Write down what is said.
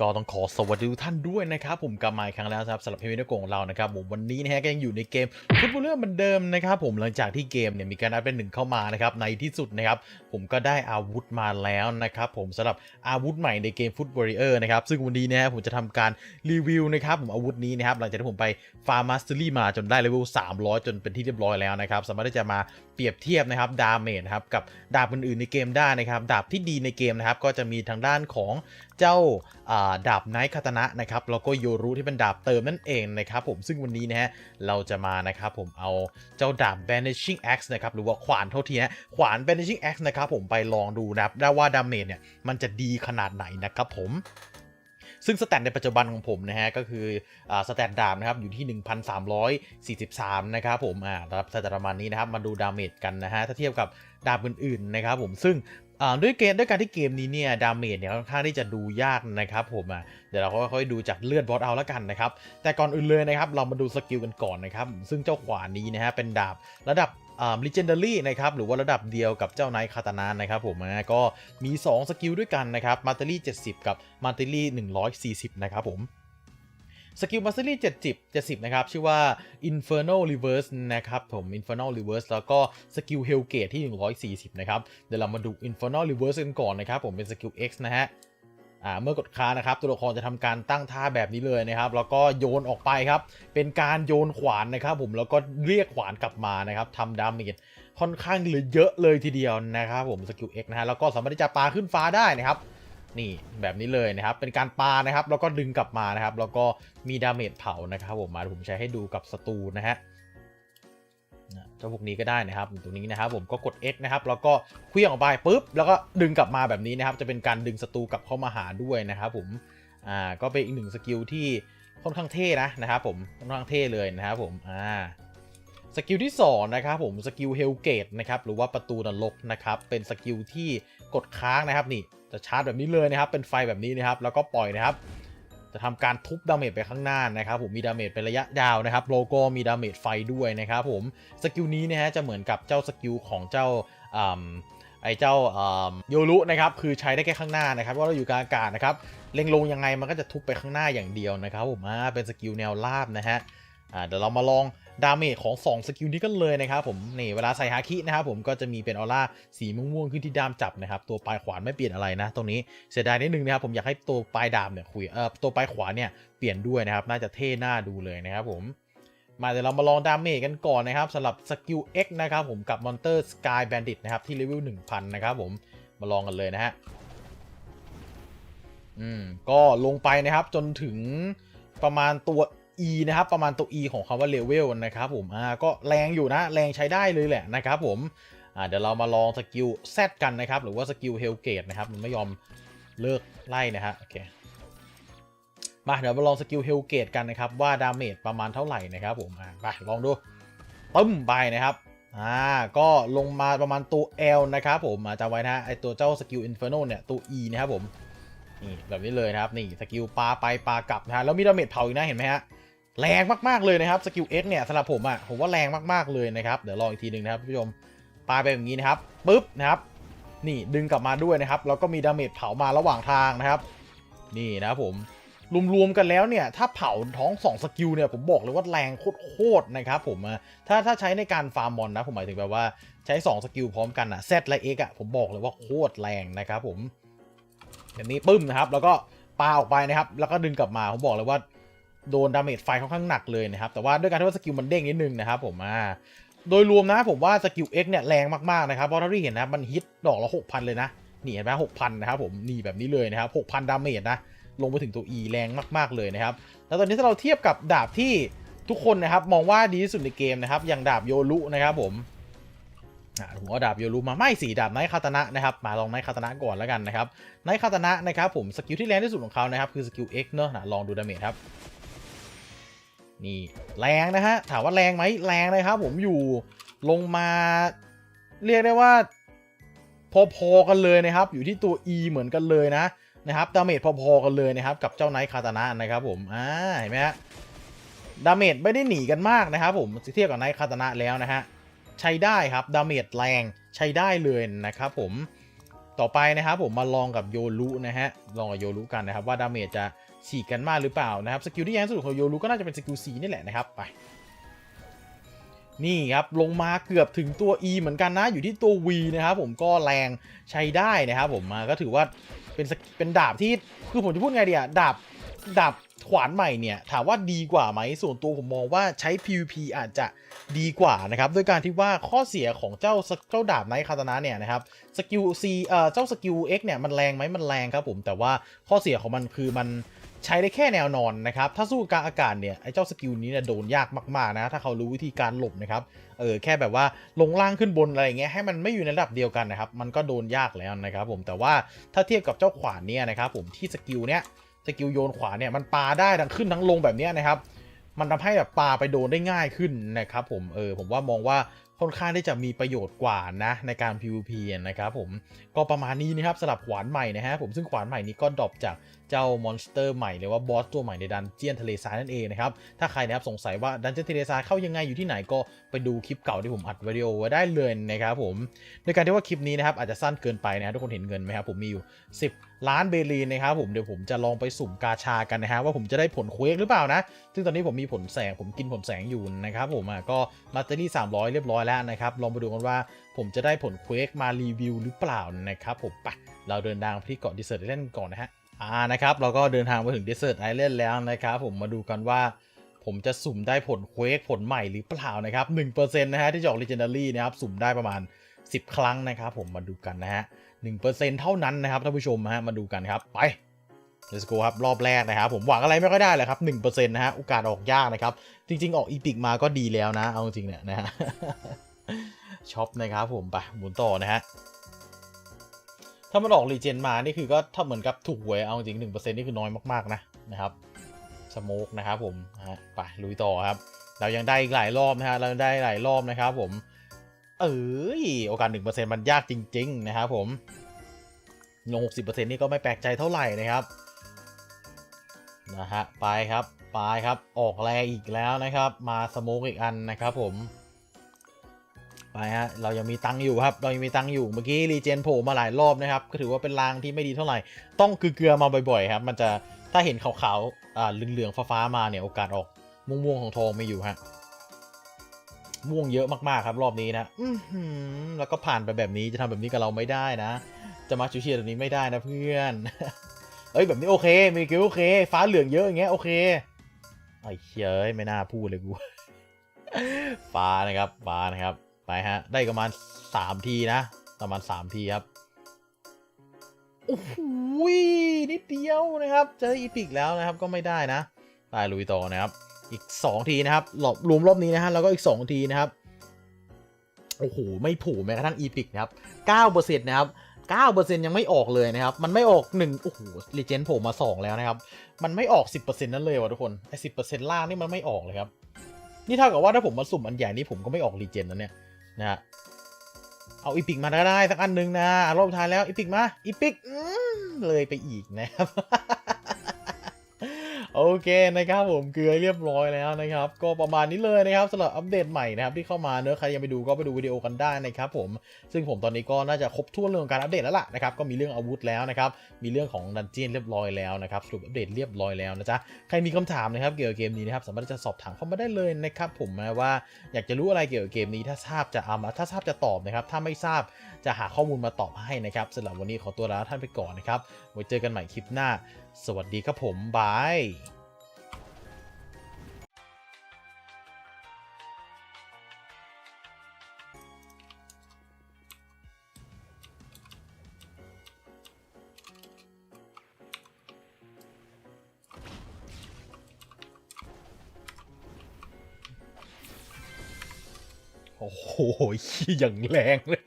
ก็ต้องขอสวัสดีทุกท่านด้วยนะครับ ผมกลับมาอีกครั้งแล้วครับสำหรับเพจวิดีโอของเรานะครับผมวันนี้นะฮะก็ยังอยู่ในเกมฟุตบอลเรื่องเหมือนเดิมนะครับผมหลังจากที่เกมเนี่ยมีการอัปเดตหนึ่งเข้ามานะครับในที่สุดนะครับผมก็ได้อาวุธมาแล้วนะครับผมสำหรับอาวุธใหม่ในเกมฟุตบอลเออร์นะครับซึ่งวันนี้นะฮะผมจะทำการรีวิวนะครับผมอาวุธนี้นะครับหลังจากที่ผมไปฟาร์มาสเตอรี่มาจนได้เลเวล300 จนเป็นที่เรียบร้อยแล้วนะครับสามารถที่จะมาเปรียบเทียบนะครับดาเมจนะครับกับดาบอื่นๆในเกมได้นะครับดาบที่ดีในเกมนะครับก็จะมีทางด้านของ เจ้าดาบไนท์คาตนะนะครับแล้วก็โยรุที่เป็นดาบเติมนั่นเองนะครับผมซึ่งวันนี้นะฮะเราจะมานะครับผมเอาเจ้าดาบ banishing axe นะครับหรือว่าขวานเท่าทีนะขวาน banishing axe นะครับผมไปลองดูนะครับได้ว่าดาเมจเนี่ยมันจะดีขนาดไหนนะครับผมซึ่งสแตทในปัจจุบันของผมนะฮะก็คืออสแตทดาบนะครับอยู่ที่ 1,343 นะครับผมอ่าระดับสแตทประมาณนี้นะครับมาดูดาเมจกันนะฮะถ้าเทียบกับดาบอื่นๆนะครับผมซึ่ง ด้วยเกมด้วยการที่เกมนี้เนี่ยดาเมจเนี่ยค่อนข้างที่จะดูยากนะครับผมอะเดี๋ยวเราค่อยๆดูจากเลือดบอสเอาแล้วกันนะครับแต่ก่อนอื่นเลยนะครับเรามาดูสกิลกันก่อนนะครับซึ่งเจ้าขวานนี้นะฮะเป็นดาบระดับอ่า legendary นะครับหรือว่าระดับเดียวกับเจ้าไนท์คาตานานะครับผมนะก็มี 2 สกิลด้วยกันนะครับมาเตอรี่70 กับมาเตอรี่140 นะครับผม สกิลมาสเตอรี่70 70 นะครับ ชื่อว่า Infernal Reverse นะครับผม Infernal Reverse แล้วก็สกิล Hellgate ที่ 140 นะครับ เดี๋ยวเรามาดู Infernal Reverse กันก่อนนะครับ ผมเป็นสกิล X นะฮะเมื่อกดค้านะครับตัวละครจะทำการตั้งท่าแบบนี้เลยนะครับ แล้วก็โยนออกไปครับ เป็นการโยนขวานนะครับ ผมแล้วก็เรียกขวานกลับมานะครับทำดาเมจค่อนข้างเหลือเยอะเลยทีเดียวนะครับ ผมสกิล X นะฮะแล้วก็สามารถที่จะปาขึ้นฟ้าได้นะครับ นี่แบบนี้เลยนะครับ เป็นการปานะครับ แล้วก็ดึงกลับมานะครับ แล้วก็มีดาเมจเผานะครับผมมาผมใช้ให้ดูกับศัตรูนะฮะนะเจ้าพวกนี้ก็ได้นะครับตรงนี้นะครับผมก็กด X นะครับ แล้วก็เคลื่องออกไปปุ๊บ แล้วก็ดึงกลับมาแบบนี้นะครับ จะเป็นการดึงศัตรูกลับเข้ามาหาด้วยนะครับผม อ่า ก็เป็นอีกหนึ่งสกิลที่ค่อนข้างเท่นะนะครับผม ค่อนข้างเท่เลยนะครับผม อ่า สกิลที่2นะครับผมสกิลเฮลเกตนะครับหรือว่าประตูนรกนะครับเป็นสกิลที่กดค้างนะครับนี่จะชาร์จแบบนี้เลยนะครับ เป็นไฟแบบนี้นะครับ แล้วก็ปล่อยนะครับ จะทำการทุบดาเมจไปข้างหน้านะครับ ผมมีดาเมจเป็นระยะยาวนะครับโลโก้มีดาเมจไฟด้วยนะครับผมสกิลนี้นะฮะจะเหมือนกับเจ้าสกิลของเจ้าไอเจ้าโยรุนะครับคือใช้ได้แค่ข้างหน้านะครับว่าเราอยู่กลางอากาศนะครับเล็งลงยังไงมันก็จะทุบไปข้างหน้าอย่างเดียวนะครับผมอ่าเป็นสกิลแนวราบนะฮะเดี๋ยวเรามาลอง ดาเมจของ 2 สกิลนี้กันเลยนะครับผมนี่เวลาใส่ฮาคินะครับผมก็จะมีเป็นออร่าสีม่วงๆขึ้นที่ดามจับนะครับตัวปลายขวานไม่เปลี่ยนอะไรนะ ตรงนี้เสียดายนิดนึงนะครับผมอยากให้ตัวปลายดาบเนี่ยคุยเอ่อตัวปลายขวานเนี่ยเปลี่ยนด้วยนะครับน่าจะเท่หน้าดูเลยนะครับผมมาเดี๋ยวเรามาลองดาเมจกันก่อนนะครับสำหรับสกิล X นะครับผมกับมอนเตอร์สกายแบนดิตนะครับที่เลเวล1000 นะครับผมมาลองกันเลยนะฮะอืมก็ลงไปนะครับจนถึงประมาณตัว E นะครับประมาณตัว E ของคำว่าเลเวลนะครับผมอ่าก็แรงอยู่นะ แรงใช้ได้เลยแหละนะครับผมอ่าเดี๋ยวเรามาลองสกิล Z กันนะครับ หรือว่าสกิลเฮลเกตนะครับมันไม่ยอมเลิกไล่นะฮะโอเคมาเดี๋ยวมาลองสกิลเฮลเกตกันนะครับ ว่าดาเมจประมาณเท่าไหร่นะครับผมอ่าไปลองดูปึ้มไปนะครับอ่าก็ลงมาประมาณตัว L นะครับผมอ่าจำไว้นะไอตัวเจ้าสกิลอินเฟอร์โนเนี่ยตัว E นะครับผมนี่แบบนี้เลยนะครับนี่สกิลปาไปปากลับนะฮะแล้วมีดาเมจเผาอีกนะเห็นไหมฮะ แรงมากๆเลยนะครับสกิล X เนี่ยสำหรับผมอะผมว่าแรงมากๆเลยนะครับเดี๋ยวลองอีกทีหนึ่งนะครับผู้ชมปาไปแบบนี้นะครับปุ๊บนะครับ นี่ดึงกลับมาด้วยนะครับแล้วก็มีดาเมจเผามาระหว่างทางนะครับ นี่นะครับผมรวมๆกันแล้วเนี่ยถ้าเผาท้อง2สกิลเนี่ยผมบอกเลยว่าแรงโคตรๆนะครับผมถ้าถ้าใช้ในการฟาร์มมอนนะผมหมายถึงแบบว่าใช้2สกิลพร้อมกันอะ Z และ X อะผมบอกเลยว่าโคตรแรงนะครับผมแบบนี้ปึ้มนะครับ แล้วก็ปาออกไปนะครับ แล้วก็ดึงกลับมาผมบอกเลยว่า โดนดาเมจไฟค่อนข้างหนักเลยนะครับ แต่ว่าด้วยการที่ว่าสกิลมันเด้งนิดนึงนะครับผมอ่าโดยรวมนะผมว่าสกิล X เนี่ยแรงมากๆนะครับเพราะเท่าที่เห็นนะมันฮิตดอกละ6,000เลยนะนี่เห็นไหมหกพันนะครับผมนี่แบบนี้เลยนะครับ6,000ดาเมจนะลงไปถึงตัว E แรงมากๆเลยนะครับแล้วตอนนี้ถ้าเราเทียบกับดาบที่ทุกคนนะครับมองว่าดีที่สุดในเกมนะครับอย่างดาบโยรุนะครับผมอ่าผมเอาดาบโยรุมาไม่สีดาบไนคาตนะนะครับมาลองไนคาตนะก่อนแล้วกันนะครับไนคาตนะนะครับผมสกิลที่แรงที่สุดของเขานะครับคือสกิล X เนอะนะลองดูดาเมจครับ นี่แรงนะฮะ ถามว่าแรงไหมแรงนะครับ ผมอยู่ลงมาเรียกได้ว่า พอๆกันเลยนะครับ อยู่ที่ตัว E เหมือนกันเลยนะนะครับดาเมจพอๆกันเลยนะครับ กับเจ้าไนท์คาตานะนะครับผมอ่าเห็นไหมฮะดาเมจไม่ได้หนีกันมากนะครับผมเทียบกับไนท์คาตานะแล้วนะฮะใช้ได้ครับดาเมจแรงใช้ได้เลยนะครับผมต่อไปนะครับผมมาลองกับโยรุนะฮะลองกับโยรุกันนะครับว่าดาเมจจะ ฉีกกันมากหรือเปล่านะครับสกิลที่แย่ที่สุดของโยรุก็น่าจะเป็นสกิล C นี่แหละนะครับไปนี่ครับลงมาเกือบถึงตัว E เหมือนกันนะอยู่ที่ตัว V นะครับผมก็แรงใช้ได้นะครับผมมาก็ถือว่าเป็นสกเป็นดาบที่คือผมจะพูดไงดีอะดาบดาบขวานใหม่เนี่ยถามว่าดีกว่าไหมส่วนตัวผมมองว่าใช้ PVP อาจจะดีกว่านะครับโดยการที่ว่าข้อเสียของเจ้าเจ้าดาบไนท์คาตานะเนี่ยนะครับสกิล C เอ่อเจ้าสกิล X เนี่ยมันแรงไหมมันแรงครับผมแต่ว่าข้อเสียของมันคือมัน ใช้ได้แค่แนวนอนนะครับ ถ้าสู้กลางอากาศเนี่ยไอ้เจ้าสกิลนี้เนี่ยโดนยากมากๆนะถ้าเขารู้วิธีการหลบนะครับเออแค่แบบว่าลงล่างขึ้นบนอะไรเงี้ยให้มันไม่อยู่ในระดับเดียวกันนะครับมันก็โดนยากแล้วนะครับผมแต่ว่าถ้าเทียบกับเจ้าขวานเนี่ยนะครับผมที่สกิลเนี้ยสกิลโยนขวานเนี่ยมันปาได้ทั้งขึ้นทั้งลงแบบเนี้ยนะครับมันทำให้แบบปาไปโดนได้ง่ายขึ้นนะครับผมเออผมว่ามองว่าค่อนข้างที่จะมีประโยชน์กว่านะในการ PVP นะครับผมก็ประมาณนี้นะครับสำหรับขวานใหม่นะฮะผมซึ่งขวานใหม่นี้ก็ดรอปจาก เจ้ามอนสเตอร์ใหม่หรือว่าบอสตัวใหม่ในดันเจียนทะเลทรายนั่นเองนะครับ ถ้าใครนะครับสงสัยว่าดันเจียนทะเลทรายเข้ายังไงอยู่ที่ไหนก็ไปดูคลิปเก่าที่ผมอัดวิดีโอไว้ได้เลยนะครับผมโดยการที่ว่าคลิปนี้นะครับอาจจะสั้นเกินไปนะทุกคนเห็นเงินไหมครับผมมีอยู่ 10 ล้านเบลีนนะครับผมเดี๋ยวผมจะลองไปสุ่มกาชากันนะฮะว่าผมจะได้ผลเควกหรือเปล่านะ ซึ่งตอนนี้ผมมีผลแสงผมกินผลแสงอยู่นะครับผมอะก็มาเตอรี่300 เรียบร้อยแล้วนะครับลองไปดูกันว่าผมจะได้ผลเควกมารีวิวหรือเปล่านะครับผมไปเราเดินทางไปที่เกาะดิเซอร์ไอแลนก่อนนะฮะ อ่านะครับเราก็เดินทางมาถึงดิเซอร์ไอแลนด์แล้วนะครับผมมาดูกันว่าผมจะสุ่มได้ผลเควกผลใหม่หรือเปล่านะครับ1%นะฮะที่จะออก Legendary นะครับสุ่มได้ประมาณ 10 ครั้งนะครับผมมาดูกันนะฮะ1%เท่านั้นนะครับท่านผู้ชมฮะมาดูกันครับไป Let's go ครับรอบแรกนะครับผมหวังอะไรไม่ค่อยได้เลยครับ1%นะฮะโอกาสออกยากนะครับจริง ๆ ออกอีพิกมาก็ดีแล้วนะเอาจริงๆเนี่ยนะฮะช็อปนะครับผมไปหมุนต่อนะฮะ ถ้ามันออกรีเจนมา นี่คือก็ถ้าเหมือนกับถูกหวยเอาจริงหนึ่งเปอร์เซ็นต์นี่คือน้อยมากๆนะนะครับสโมกนะครับผมฮะไปลุยต่อครับ เรายังได้อีกหลายรอบนะฮะเราได้หลายรอบนะครับผม เอ้ยโอกาสหนึ่งเปอร์เซ็นต์มันยากจริง ๆ นะครับผมลงหกสิบเปอร์เซ็นต์นี่ก็ไม่แปลกใจเท่าไหร่นะครับนะฮะไปครับไปครับออกแรงอีกแล้วนะครับ มาสโมกอีกอันนะครับผม ไปฮะเรายังมีตังค์อยู่ครับ เรายังมีตังค์อยู่เมื่อกี้รีเจนโผล่มาหลายรอบนะครับ ก็ถือว่าเป็นรางที่ไม่ดีเท่าไหร่ ต้องเกลือมาบ่อยๆ ครับ มันจะถ้าเห็นขาวๆอ่าเหลืองๆฟ้าๆมาเนี่ยโอกาสออกม่วงๆของทองไม่อยู่ฮะม่วงเยอะมากๆครับรอบนี้นะอืแล้วก็ผ่านไปแบบนี้จะทำแบบนี้กับเราไม่ได้นะ จะมาชิวเชียร์แบบนี้ไม่ได้นะเพื่อนเอ้ยแบบนี้โอเคมีคิวโอเค ฟ้าเหลืองเยอะอย่างเงี้ยโอเคไอ้เฮ้ยไม่น่าพูดเลยกูฟ้านะครับฟ้านะครับ ไปฮะ ได้ประมาณสามทีนะ ประมาณสามทีครับ โอ้โหนิดเดียวนะครับเจออีพิกแล้วนะครับ ก็ไม่ได้นะไปลุยต่อนะครับ อีก2ทีนะครับรอบรวมรอบนี้นะฮะ แล้วก็อีก2ทีนะครับ โอ้โห ไม่ผูแม้กระทั่งอีพิกนะครับ9%นต์นะครับ9%ยังไม่ออกเลยนะครับ มันไม่ออก1โอ้โหรีเจนโผล่มา 2 แล้วนะครับ มันไม่ออก 10%นั่นเลยวะทุกคน ไอ้สิล่างนี่มันไม่ออกเลยครับ นี่เท่ากับว่าถ้าผมมาสุ่มอันใหญ่นี่ผมก็ไม่ออกรีเจนนะเนี่ย นะ เอาอีพิกมาก็ได้สักอันหนึ่งนะรอบท้ายแล้วอีพิกมาอีพิกเลยไปอีกนะครับ โอเคนะครับผมเกลือเรียบร้อยแล้วนะครับ ก็ประมาณนี้เลยนะครับสำหรับอัปเดตใหม่นะครับที่เข้ามาเนอะใครยังไปดูก็ไปดูวิดีโอกันได้นะครับผมซึ่งผมตอนนี้ก็น่าจะครบถ้วนเรื่องการอัปเดตแล้วล่ะนะครับก็มีเรื่องอาวุธแล้วนะครับมีเรื่องของดันเจียนเรียบร้อยแล้วนะครับสรุปอัปเดตเรียบร้อยแล้วนะจ๊ะใครมีคำถามนะครับเกี่ยวกับเกมนี้นะครับสามารถจะสอบถามเข้ามาได้เลยนะครับผมนะว่าอยากจะรู้อะไรเกี่ยวกับเกมนี้ถ้าทราบจะเอามาถ้าทราบจะตอบนะครับถ้าไม่ทราบจะหาข้อมูลมาตอบให้นะครับสำหรับวันนี้ขอตัวลาท่านไปก่อนนะครับไว้เจอกันใหม่คลิปหน้า สวัสดีครับผมบายโอ้โหอย่างแรงเลย